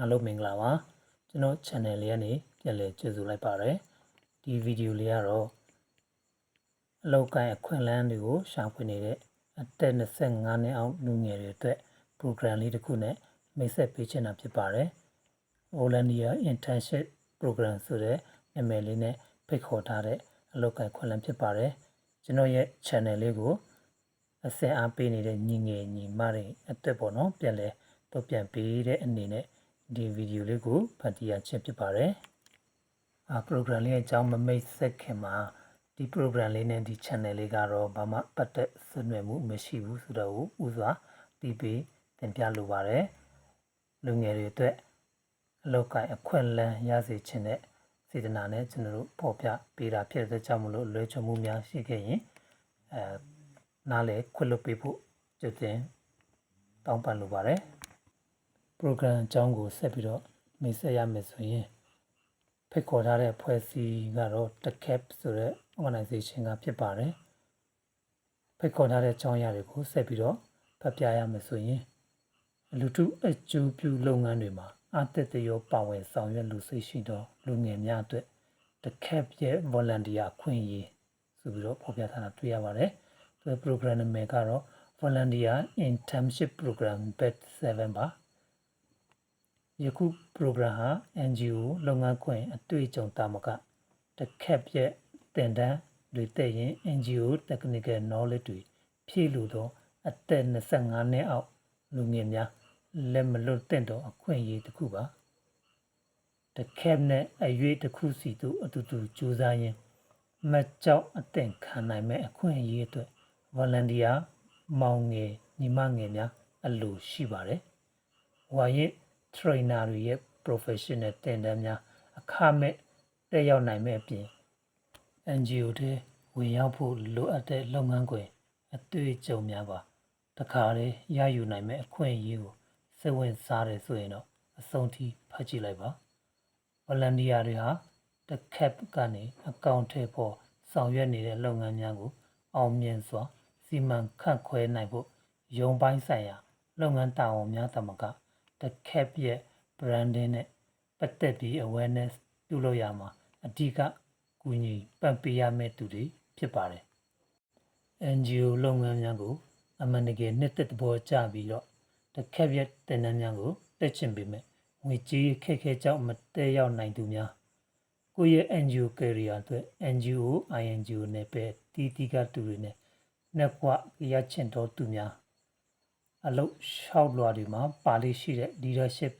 အားလုံးမင်္ဂလာပါကျွန်တော် channel လေးကနေပြန်လည်ကြိုဆိုလိုက်ပါတယ်ဒီဗီဒီယိုလေးကတော့အလောက်ကိုင်းအခွင့်အလမ်းတွေကိုရှာဖွေနေတဲ့အသက်25နှစ်အောက်လူငယ်တွေအတွက် program လေးတစ်ခုနဲ့မိတ်ဆက်ပေးချင်တာဖြစ်ပါတယ် Volunteer Internship Program ဆိုတဲ့နာမည်လေးနဲ့ဖိတ်ခေါ်ထားတဲ့အလောက်ကိုင်းခွင့်လမ်းဖြစ်ပါတယ်ကျွန်တော်ရဲ့ channel လေးကိုအစင်အားပေးနေတဲ့ညီငယ်ညီမတွေအတွက်ပေါ့နော်ပြန်လဲတော့ပြန်ပေးတဲ့အနေနဲ့ ဒီဗီဒီယိုလေးကိုဖတ်တရားချက်ဖြစ်ပါတယ်အာ program လေးအကြောင်းမမိတ်ဆက်ခင်မှာဒီ program လေးနဲ့ဒီ channel လေးကတော့ဘာမှပတ်သက်ဆွေးနွေးမှုမရှိဘူးဆိုတော့ဥစွာတီးပေးတင်ပြလိုပါတယ်လူငယ်တွေအတွက်အလောက်ကိုင်းအခွင့်အလမ်းရစေခြင်းနဲ့စေတနာနဲ့ကျွန်တော်တို့ပေါ်ပြပေးတာဖြစ်တဲ့ကြောင့်မလို့လွဲချမှုများရှိခဲ့ရင်အဲနားလေခွင့်လွှတ်ပေးဖို့ကြိုတင်တောင်းပန်လိုပါတယ် program အကြောင်းကိုဆက်ပြီးတော့မိတ်ဆက်ရမယ်ဆိုရင်ဖိတ်ခေါ်ထားတဲ့ဖွဲ့စည်းကတော့ TechCap ဆိုတဲ့ organization ကဖြစ်ပါတယ်ဖိတ်ခေါ်ထားတဲ့အကြောင်းအရာတွေကိုဆက်ပြီးတော့ဖတ်ပြရမယ်ဆိုရင်လူထုအကျိုးပြုလုပ်ငန်းတွေမှာအသက်တရောပါဝင်ဆောင်ရွက်လူစိတ်ရှိသောလူငယ်များအတွက် TechCap ရဲ့ volunteer ခွင့်ရေးဆိုပြီးတော့ဖော်ပြထားတာတွေ့ရပါတယ်။ဒီ program နာမည်ကတော့ Volunteer Internship Program Batch 7ပါ။ ယခု program ဟာ NGO လုပ်ငန်းခွင်အတွေ့အကြုံတာမက TechCap ရဲ့တင်ဒန်းတွေတဲ့ရင် NGO technical knowledge တွေဖြည့်လို့သောအသက်25နှစ်အောက်လူငယ်များလက်မလွတ်တဲ့တော့အခွင့်အရေးတစ်ခုပါ။ The cap နဲ့အရွေးတစ်ခုစီတို့အတူတူကြိုးစားရင်းမကြောက်အသင်ခံနိုင်မဲ့အခွင့်အရေးအတွက် volunteer မောင်ငယ်ညီမငယ်များအလိုရှိပါတယ်။ဝါရစ် trainer တွေရဲ့ professional တင်တန်းများအခမဲ့တက်ရောက်နိုင်မဲ့အပြင် NGO တွေဝင်ရောက်ဖို့လိုအပ်တဲ့လုပ်ငန်းခွင်အတွေ့အကြုံများပါတခါတည်းရယူနိုင်မဲ့အခွင့်အရေးကိုစိတ်ဝင်စားတယ်ဆိုရင်တော့အဆုံးထိဖတ်ကြည့်လိုက်ပါ volunteer တွေဟာ the cap ကနေအကောင့်ထဲပေါ်ဆောင်ရွက်နေတဲ့လုပ်ငန်းများကို အောင်မြင်စွာစီမံခန့်ခွဲနိုင်ဖို့ရုံပိုင်းဆိုင်ရာလုပ်ငန်းတာဝန်များတမက the cap ရဲ့ branding နဲ့ပတ်သက်ပြီး awareness ပြုလုပ်ရမှာအဓိကကူညီပံ့ပေးရမယ့်သူတွေဖြစ်ပါတယ် NGO လုပ်ငန်းများကို အမှန်တကယ်နှစ်သက်သဘောကျပြီးတော့ the cap ရဲ့တင်နန်းများကိုတက်ချင်ပေမဲ့ငွေကြေးခက်ခဲကြောင့်မတက်ရောက်နိုင်သူများကိုယ့်ရဲ့ NGO career အတွက် NGO INGO နဲ့ပဲတီးတီးကတူတွေနဲ့ network ရချင်တော်သူများ အလုပ်ရှောက်လွှာတွေမှာပါလိရှိတဲ့ leadership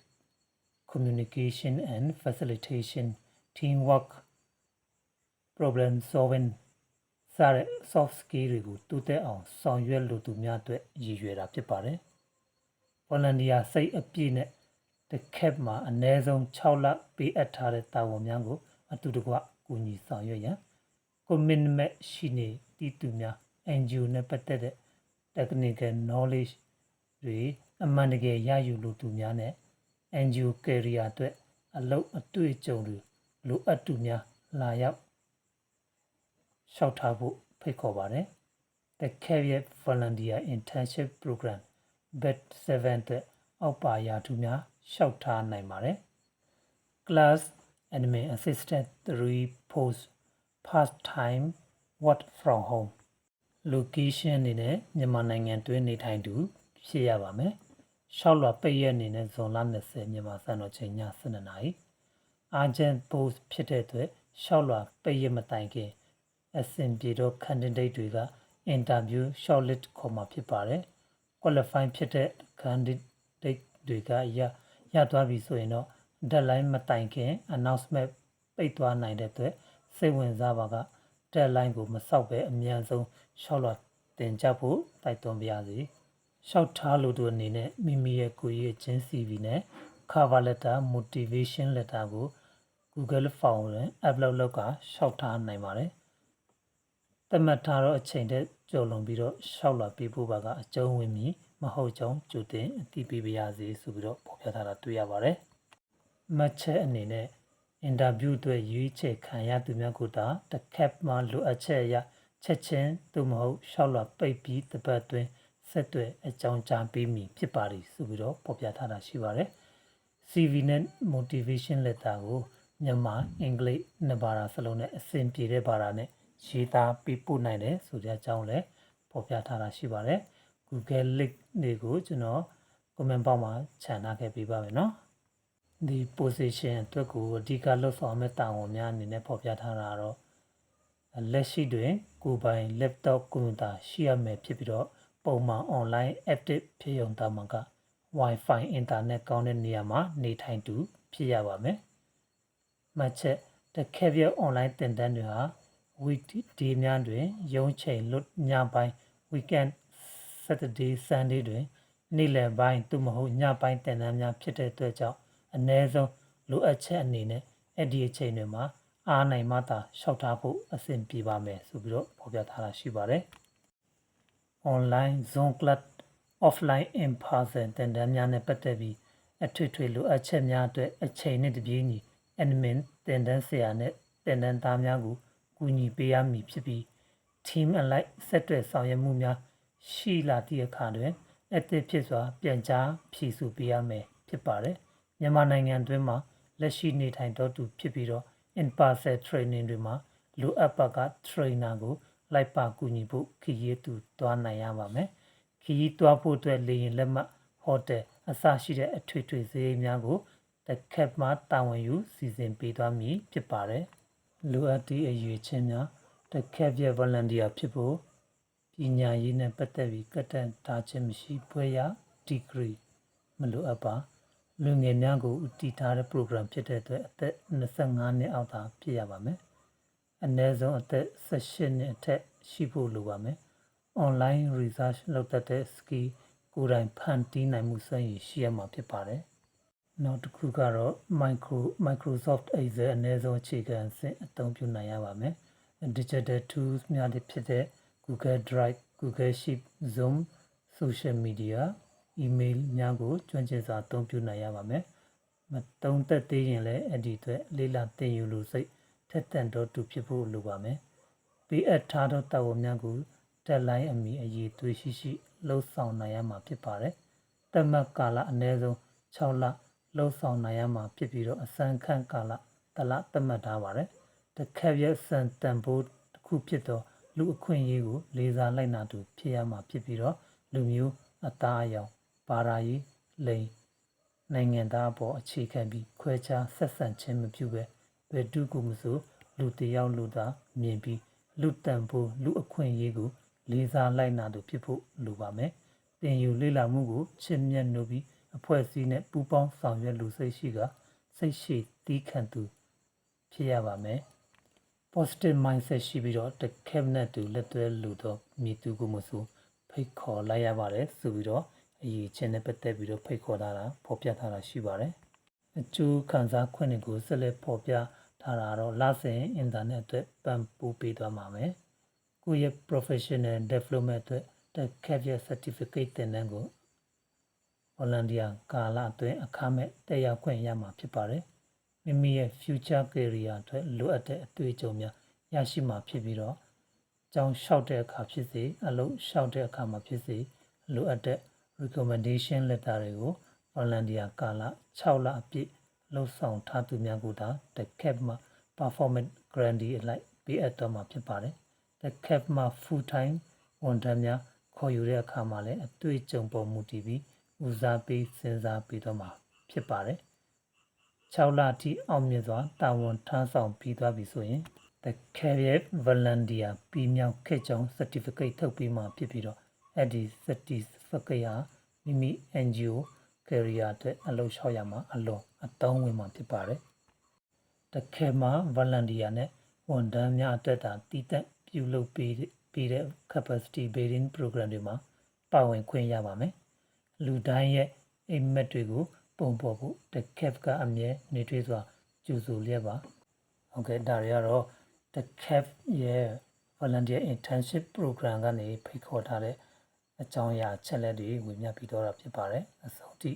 communication and facilitation teamwork problem solving စတဲ့ soft skill တွေကိုတိုးတက်အောင်ဆောင်ရွက်လိုသူများအတွက်ရည်ရွယ်တာဖြစ်ပါတယ်။ volunteer စိတ်အပြည့်နဲ့ the cap မှာအနည်းဆုံး6လပေးအပ်ထားတဲ့တာဝန်များကို အတူတကွကူညီဆောင်ရွက်ရန် commitment ရှိနေတည်သူများ NGO နဲ့ပတ်သက်တဲ့ technical knowledge တွေအမှန်တကယ်ရယူလိုသူများနဲ့ NGO career အတွက်အလုပ်အတွေ့အကြုံတွေလိုအပ်သူများလာရောက်လျှောက်ထားဖို့ဖိတ်ခေါ်ပါတယ်။ The Career Volunteer Internship Program Batch 7အတွက်အောက်ပါရာထူးများလျှောက်ထားနိုင်ပါတယ်။ Class Admin Assistant 3 Post Part Time Work from Home Location အနေနဲ့မြန်မာနိုင်ငံတွင်းနေထိုင်သူ ဖြစ်ရပါမယ်။ရှောက်လွှာပိတ်ရက်အနေနဲ့ဇွန်လ20မြန်မာစံတော်ချိန်ည7:00နာရီ။ Urgent Post ဖြစ်တဲ့အတွက်ရှောက်လွှာပိတ်ရက်မတိုင်ခင်အဆင်ပြေတော့ candidate တွေက interview shortlist ခေါ်မှာဖြစ်ပါတယ်။ qualify ဖြစ်တဲ့ candidate တွေကရရသွားပြီဆိုရင်တော့ deadline မတိုင်ခင် announcement ပိတ်သွားနိုင်တဲ့အတွက်စိတ်ဝင်စားပါက deadline ကိုမဆောက်ဘဲအမြန်ဆုံးရှောက်လွှာတင်ကြဖို့တိုက်တွန်းပါရစေ။ ရှောက်ထားလို့တို့အနေနဲ့မိမိရဲ့ကိုယ်ရေးချင်း CV နဲ့ cover letter motivation letter ကို Google Form နဲ့ upload လုပ်ကရှောက်ထားနိုင်ပါတယ်။သတ်မှတ်ထားတော့အချိန်တဲ့ကျော်လွန်ပြီးတော့ရှောက်လာပြီးဖို့ပါကအကျုံးဝင်မီမဟုတ်ကြောင်းကြိုတင်အသိပေးပါရစေဆိုပြီးတော့ဖော်ပြထားတာတွေ့ရပါတယ်။မှတ်ချက်အနေနဲ့ interview အတွက်ရွေးချယ်ခံရသူများကိုသာတ cap မှာလိုအပ်ချက်အရချက်ချင်းသို့မဟုတ်ရှောက်လာပိတ်ပြီးတပတ်အတွင်း ဆက်သွယ်အကြောင်းကြားပေးမည်ဖြစ်ပါသည်ဆိုပြီးတော့ဖော်ပြထားတာရှိပါတယ်။ CV နဲ့ motivation letter ကိုမြန်မာအင်္ဂလိပ်နှစ်ဘာသာစလုံးနဲ့အဆင်ပြေတဲ့ဘာသာနဲ့ရေးသားပေးပို့နိုင်တယ်ဆိုတဲ့အကြောင်းလည်းဖော်ပြထားတာရှိပါတယ် Google link တွေကိုကျွန်တော် comment box မှာခြံထားခဲ့ပေးပါမယ်နော်ဒီ position အတွက်ကိုအဓိကလှုပ်ဆောင်မဲ့တာဝန်များအနေနဲ့ဖော်ပြထားတာတော့လက်ရှိတွင်ကိုယ်ပိုင် laptop ကွန်ပျူတာရှိရမယ်ဖြစ်ပြီးတော့ ပုံမှန် online active ဖြစ်ရုံသာမှာက Wi-Fi internet ကောင်းတဲ့နေရာမှာနေထိုင်သူဖြစ်ရပါမယ်။မှတ်ချက်တစ်ခက်ပြ online သင်တန်းတွေဟာ weekday များတွင် ရုံးချိန်လွတ်ညပိုင်း weekend Saturday Sunday တွင်နေ့လယ်ပိုင်းသို့မဟုတ်ညပိုင်းသင်တန်းများဖြစ်တဲ့အတွက်ကြောင့်အ ਨੇ ဆုံးလိုအပ်ချက်အနေနဲ့အဲ့ဒီအချိန်တွေမှာအားနိုင်မှသာလျှောက်ထားဖို့အဆင်ပြေပါမယ်ဆိုပြီးတော့ဖော်ပြထားတာရှိပါတယ်။ online zone class offline in person တန်တန်းများနဲ့ပတ်သက်ပြီးအထွေထွေလိုအပ်ချက်များအတွက်အချိန်နဲ့တပြေးညီ admin တင်တန်းဆရာနဲ့တင်တန်းသားများကိုကူညီပေးရမည်ဖြစ်ပြီး team alike ဆက်တွဲဆောင်ရွက်မှုများရှိလာသည့်အခါတွင်အသစ်ဖြစ်စွာပြန်ကြားဖြည့်ဆူပေးရမယ်ဖြစ်ပါတယ်မြန်မာနိုင်ငံတွင်းမှာလက်ရှိနေထိုင်တော်သူဖြစ်ပြီးတော့ in person training တွေမှာလိုအပ်ပါက trainer ကို လိုက်ပါကူညီဖို့ခရီးသူသွားနိုင်ရပါမယ်ခရီးသွားဖို့အတွက်လေရင်လက်မှတ်ဟိုတယ်အစရှိတဲ့အထွေထွေဈေးများကိုတခက်မှတာဝန်ယူစီစဉ်ပေးသွားမည်ဖြစ်ပါတယ်လိုအပ်သည့်အရွေချင်းများတခက်ပြ volunteer ဖြစ်ဖို့ပညာရေးနဲ့ပတ်သက်ပြီးကတ္တန်ထားခြင်းမရှိပွဲရ degree မလိုအပ်ပါလူငယ်များကိုဦးတည်ထားတဲ့ program ဖြစ်တဲ့အတွက်အသက်25နှစ်အောက်သာဖြစ်ရပါမယ် အနည်းဆုံးအသက်18နှစ်အထက်ရှိဖို့လိုပါမယ် online research လုပ်တတ်တဲ့ skill ကိုယ်တိုင်ဖန်တီးနိုင်မှုစွမ်းရည်ရှိရမှာဖြစ်ပါတယ်နောက်တစ်ခုကတော့ micro Microsoft Excel အနည်းဆုံးအခြေခံအဆင့်အသုံးပြုနိုင်ရပါမယ် digital tools များဖြစ်တဲ့ Google Drive Google Sheet Zoom social media email များကိုကျွမ်းကျင်စွာအသုံးပြုနိုင်ရပါမယ်မတုံးသက်သေးရင်လည်းအဲ့ဒီအတွက်လေးလာသင်ယူလို့စိတ် ထက်သန်တော့သူဖြစ်ဖို့လိုပါမယ်ပေးအပ်ထားသောတာဝန်များကိုတက်လိုင်းအမိအရေးသွေးရှိရှိလှုပ်ဆောင်နိုင်ရမှာဖြစ်ပါတယ်တမတ်ကာလအနည်းဆုံး6လလှုပ်ဆောင်နိုင်ရမှာဖြစ်ပြီးတော့အစမ်းခန့်ကာလတလတမတ်ထားပါတယ်တခက်ရက်စံတန်ဖိုးတစ်ခုဖြစ်သောလူအခွင့်အရေးကိုလေးစားလိုက်နာသူဖြစ်ရမှာဖြစ်ပြီးတော့လူမျိုးအသားအရောင်ဘာသာရေးလိန်နိုင်ငံသားအပေါ်အခြေခံပြီးခွဲခြားဆက်ဆံခြင်းမပြုဘဲ ဘယ်သူကိုမဆိုလူတယောက်လူသားမြင်ပြီးလူတန်ဖို့လူအခွင့်အရေးကိုလေးစားလိုက်နာသူဖြစ်ဖို့လိုပါမယ်။တင်ယူလေ့လာမှုကိုချစ်မြတ်နိုးပြီးအဖွဲ့အစည်းနဲ့ပူးပေါင်းဆောင်ရွက်လူစိတ်ရှိကစိတ်ရှိတီးခံသူဖြစ်ရပါမယ်။ positive mindset ရှိပြီးတော့တကက်နဲ့တူလက်သွဲလူတော့မိသူကိုမဆိုဖိတ်ခေါ်လိုက်ရပါတယ်ဆိုပြီးတော့အရေးချင်းနဲ့ပတ်သက်ပြီးတော့ဖိတ်ခေါ်ထားတာဖော်ပြထားတာရှိပါတယ်အကျိုးခံစားခွင့်တွေကိုဆက်လက်ဖော်ပြထား တာတော့လစဉ်အင်တာနက်အတွက်ပံ့ပိုးပေးသွားမှာမယ်ကိုယ့်ရဲ့ professional development အတွက် the career certificate တင်တဲ့ကို volunteer ကာလအတွင်းအခမဲ့တက်ရောက်ခွင့်ရမှာဖြစ်ပါတယ်မိမိရဲ့ future career အတွက်လိုအပ်တဲ့အတွေ့အကြုံများရရှိမှာဖြစ်ပြီးတော့ကျောင်းလျှောက်တဲ့အခါဖြစ်စေအလုပ်လျှောက်တဲ့အခါမှာဖြစ်စေလိုအပ်တဲ့ recommendation letter တွေကို volunteer ကာလ6လအပြည့် လှုပ်ဆောင်ထားသူများကိုသာ the cap မှာ performance guarantee အလိုက်ပေးအပ်တော့မှာဖြစ်ပါတယ် the cap မှာ full time ဝန်ထမ်းများခေါ်ယူတဲ့အခါမှာလည်းအတွေ့အကြုံပေါ်မူတည်ပြီးဦးစားပေးစဉ်းစားပေးတော့မှာဖြစ်ပါတယ်6လအထိအောင်မြင်စွာတာဝန်ထမ်းဆောင်ပြီးသွားပြီဆိုရင် the career volunteer ပြီးမြောက်ခဲ့ကြောင်း certificate ထုတ်ပြီးမှဖြစ်ပြီးတော့အဲ့ဒီ certificate ဟာမိမိ NGO career အတွက်အလုပ်လျှောက်ရမှာအလွန် အသုံးဝင်မှာဖြစ်ပါတယ်တခဲမှာ volunteer နဲ့ဝန်ထမ်းများအတွက်တာတည်တံ့ပြုလုပ်ပေးပေးတဲ့ capacity building program တွေမှာပါဝင်ခွင့်ရပါမယ်လူတိုင်းရဲ့အိမ်မက်တွေကိုပုံပေါ်ဖို့တကက်ကအမြဲနေတွေ့စွာကြိုဆိုလျက်ပါဟုတ်ကဲ့ဒါတွေကတော့ the cap ရဲ့ volunteer internship program ကနေဖိတ်ခေါ်ထားတဲ့အကြောင်းအရာချက်လက်တွေဝင်မြပြီးတော့တာဖြစ်ပါတယ်အစုံတိ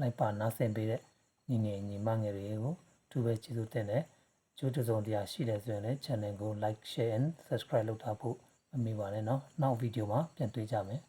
လိုက်ပါနားဆင်ပေးတဲ့ ညီငယ်ညီမငယ်တွေကိုသူပဲကျေးဇူးတင်တယ်ကျိုးတစုံတရာရှိတယ်ဆိုရင်လည်း channel ကို like share and subscribe လုပ်ထားဖို့မမေ့ပါနဲ့เนาะနောက်ဗီဒီယိုမှာပြန်တွေ့ကြမယ်